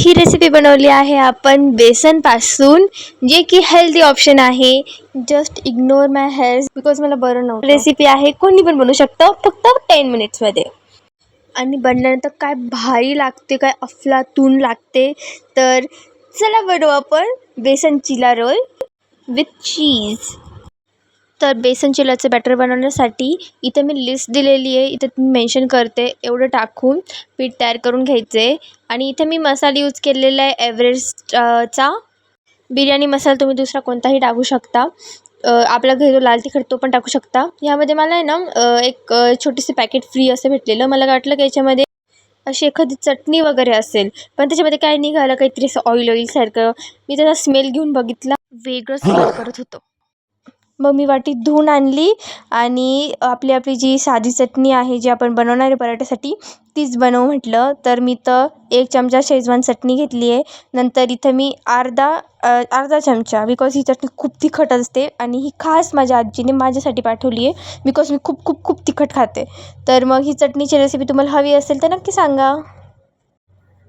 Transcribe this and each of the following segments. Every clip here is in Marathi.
ही रेसिपी बनवली आहे आपण बेसनपासून जे की हेल्दी ऑप्शन आहे. Just ignore my hairs because मला बरं नव्हतं. रेसिपी आहे कोणी पण बनवू शकतं फक्त टेन मिनिट्समध्ये आणि बनल्यानंतर काय भारी लागते काय अफलातून लागते. तर चला बनवू आपण बेसन चिला रोल विथ चीज तर बेसन चिलाचं बॅटर बनवण्यासाठी इथं मी लिस्ट दिलेली आहे. इथं मी मेन्शन करते. एवढं टाकून पीठ तयार करून घ्यायचे. आणि इथे मी मसाला यूज केलेला आहे एव्हरेस्ट चा बिर्याणी मसाला तुम्ही दुसरा कोणताही टाकू शकता. आपला आपल्या घरी जो लाल तिखट तो पण टाकू शकता. यामध्ये मला आहे ना एक छोटीसं छोटीशी पॅकेट फ्री असं भेटलेलं. मला वाटलं की याच्यामध्ये अशी एखादी चटणी वगैरे असेल. पण त्याच्यामध्ये काय निघालं काहीतरी असं ऑइल ऑइलसारखं मी त्याचा स्मेल घेऊन बघितला. वेगळंच करत होतो. मग मी वाटी धुवून आणली आणि आपली आपली जी साधी चटणी आहे जी आपण बनवणार आहे पराठ्यासाठी तीच बनवू म्हटलं. तर मी तर एक चमचा शेजवान चटणी घेतली आहे. नंतर इथं मी अर्धा अर्धा चमचा बिकॉज ही चटणी खूप तिखट असते आणि ही खास माझ्या आजीने माझ्यासाठी पाठवली आहे बिकॉज मी खूप खूप खूप तिखट खाते. तर मग ही चटणीची रेसिपी तुम्हाला हवी असेल तर नक्की सांगा.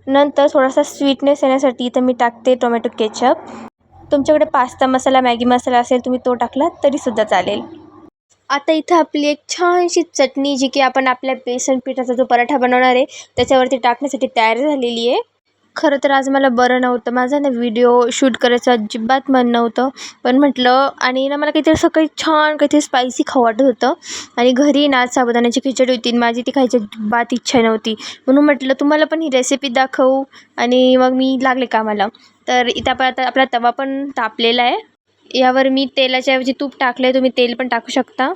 नंतर थोडासा स्वीटनेस येण्यासाठी इथं मी टाकते टोमॅटो केचप तुमच्याकडे पास्ता मसाला मॅगी मसाला असेल तुम्ही तो टाकला तरीसुद्धा चालेल. आता इथं आपली एक छानशी चटणी जी की आपण आपल्या बेसन पिठाचा जो पराठा बनवणार आहे त्याच्यावरती टाकण्यासाठी तयार झालेली आहे. खरं तर आज मला बरं नव्हतं. माझं ना व्हिडिओ शूट करायचं अजिबात मन नव्हतं. पण म्हटलं आणि ना मला काहीतरी सकाळी छान काहीतरी स्पायसी खाऊ वाटत होतं. आणि घरी ना आज साबुदाण्याची खिचडी होती माझी ती खायची अजिबात इच्छा नव्हती. म्हणून म्हटलं तुम्हाला पण ही रेसिपी दाखवू. आणि मग मी लागले कामाला. तर इथं आपण आता आपला तवा पण तापलेला आहे. यावर मी तेलाच्या ऐवजी तूप टाकलं आहे तुम्ही तेल पण टाकू शकता.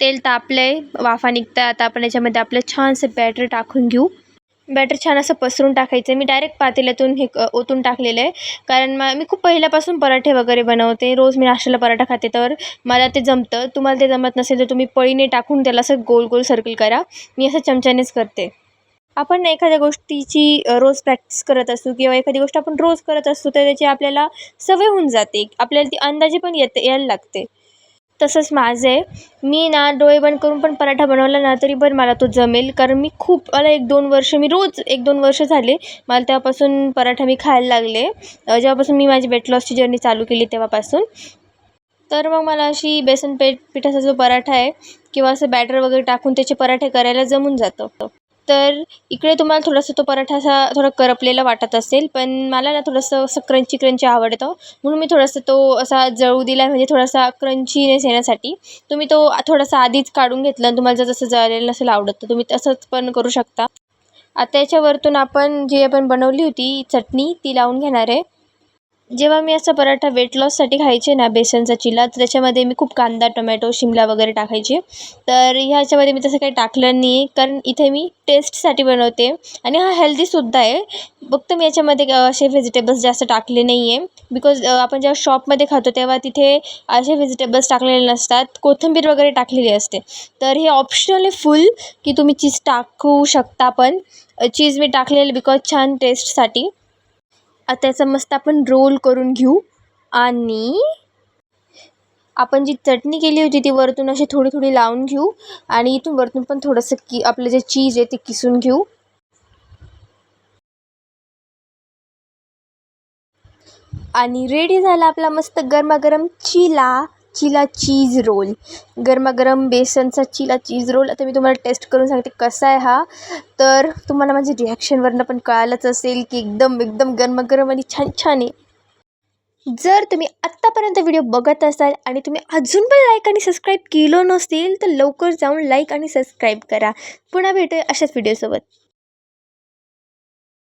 तेल तापलं आहे वाफा निघतं आता आपण याच्यामध्ये आपलं छानसं बॅटर टाकून घेऊ. बॅटर छान असं पसरून टाकायचं. आहे मी डायरेक्ट पातेल्यातून हे क- ओतून टाकलेलं आहे. कारण मा मी खूप पहिल्यापासून पराठे वगैरे बनवते. रोज मी नाश्त्याला पराठा खाते. तर मला ते जमतं. तुम्हाला ते जमत नसेल तर तुम्ही पळीने टाकून त्याला असं गोल गोल सर्कल करा. मी असं चमच्यानेच करते. आपण एखाद्या गोष्टीची रोज प्रॅक्टिस करत असू किंवा एखादी गोष्ट आपण रोज करत असतो तर त्याची आपल्याला सवय होऊन जाते. आपल्याला ती अंदाजे पण येते यायला लागते. तसंच माझं. आहे मी ना डोळे बंद करून पण पराठा बनवला ना तरी पण मला तो जमेल. कारण मी खूप मला एक दोन वर्ष मी रोज एक दोन वर्ष झाले मला तेव्हापासून पराठा मी खायला लागले. जेव्हापासून मी माझी वेट लॉसची जर्नी चालू केली तेव्हापासून. तर मग मला अशी बेसन पेठ पिठाचा जो पराठा आहे किंवा असं बॅटर वगैरे टाकून त्याचे पराठे करायला जमून जातं. तर इकडे तुम्हाला थोडासा तो पराठा असा थोडा करपलेला वाटत असेल पण मला ना थोडंसं असं क्रंची क्रंची आवडतं. म्हणून मी थोडंसं तो असा जळू दिला म्हणजे थोडासा क्रंचीनेस येण्यासाठी. तुम्ही तो थोडासा आधीच काढून घेतला आणि तुम्हाला जर जसं जळलेलं नसेल आवडत तर तुम्ही तसंच पण करू शकता. आता याच्यावरतून आपण जी आपण बनवली होती चटणी ती लावून घेणार आहे. जेव्हा मी असा पराठा वेट लॉससाठी खायचे ना बेसनचा चिला तर त्याच्यामध्ये मी खूप कांदा टोमॅटो शिमला वगैरे टाकायचे. तर ह्याच्यामध्ये मी तसं काही टाकलं नाही कारण इथे मी टेस्टसाठी बनवते. आणि हा हेल्दीसुद्धा आहे. फक्त मी याच्यामध्ये असे व्हेजिटेबल्स जास्त टाकले नाही आहे बिकॉज आपण जेव्हा शॉपमध्ये खातो तेव्हा तिथे असे व्हेजिटेबल्स टाकलेले नसतात. कोथिंबीर वगैरे टाकलेली असते. तर हे ऑप्शनल आहे फुल की तुम्ही चीज टाकू शकता पण. चीज मी टाकलेलं बिकॉज छान टेस्टसाठी आता त्याचा मस्त आपण रोल करून घेऊ. आणि आपण जी चटणी केली होती ती वरतून अशी थोडी थोडी लावून घेऊ. आणि इथून वरतून पण थोडंसं की आपलं जे चीज आहे ते किसून घेऊ. आणि रेडी झाला आपला मस्त गरमागरम चिला चिला चीज रोल. गरमागरम बेसनचा चिला चीज रोल. आता मी तुम्हाला टेस्ट करून सांगते कसा आहे हा. तर तुम्हाला माझ्या रिॲक्शनवरनं पण कळालंच असेल की एकदम एकदम गरमागरम आणि छान छान आहे. जर तुम्ही आत्तापर्यंत व्हिडिओ बघत असाल आणि तुम्ही अजून पण लाईक आणि सबस्क्राईब केलं नसेल तर लवकर जाऊन लाईक आणि सबस्क्राईब करा. पुन्हा भेटूया अशाच व्हिडिओसोबत